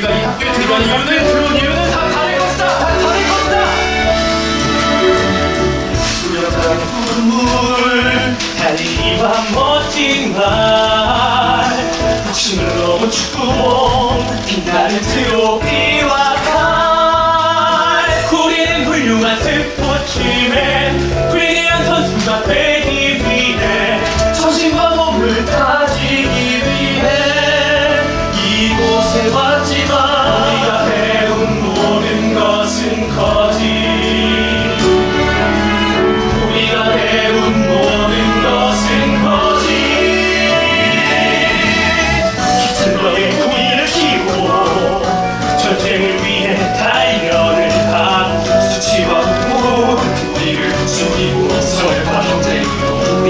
그런 이유는 그런 이유는 다 다를 것이다. 다 다를 것이다. 수려한 눈물 달리기와 멋진 말 복심을 넘은 축구공 빛나는 트로피와 칼 우리는 훌륭한 스포츠맨 위대한 선수가 되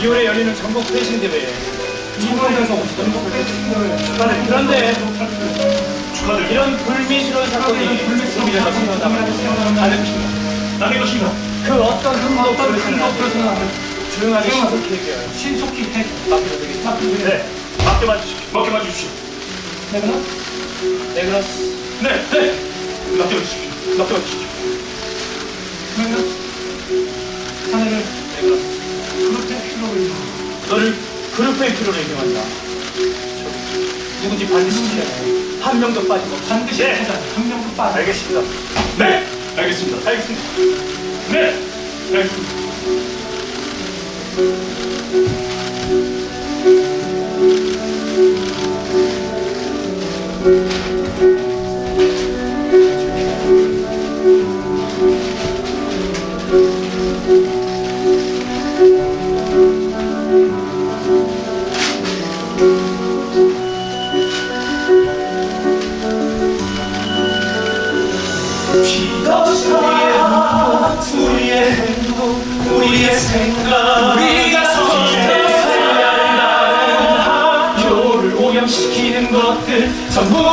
2월에 열리는 전국 패션 대회 중국에서 전국 패션 대회 축하드립니다. 그런데 축하드립니다. 이런 불미스러운 사건이 불미스러운 사건이 나는 것인가? 나는 것인가? 그 어떤 그 한도 그렇지나 조용하게 신속히 해결 신속히 해결 네, 맡겨만 주십시오. 맡겨만 주십시오. 네, 그럼? 네, 네, 네. 맡겨만 주십시오. 맡겨만 주십시오. 네, 그럼? 사내를 네, 그럼? 너를 그룹의 필요를 인정한다. 누군지 반드시 찾아내. 한 명도 빠짐없이 반드시 네. 찾아. 한 명도 빠져. 알겠습니다 네 알겠습니다 알겠습니다 네 알겠습니다 생각 우리가 선택해야 한다는 학교를 오염시키는 것들 전부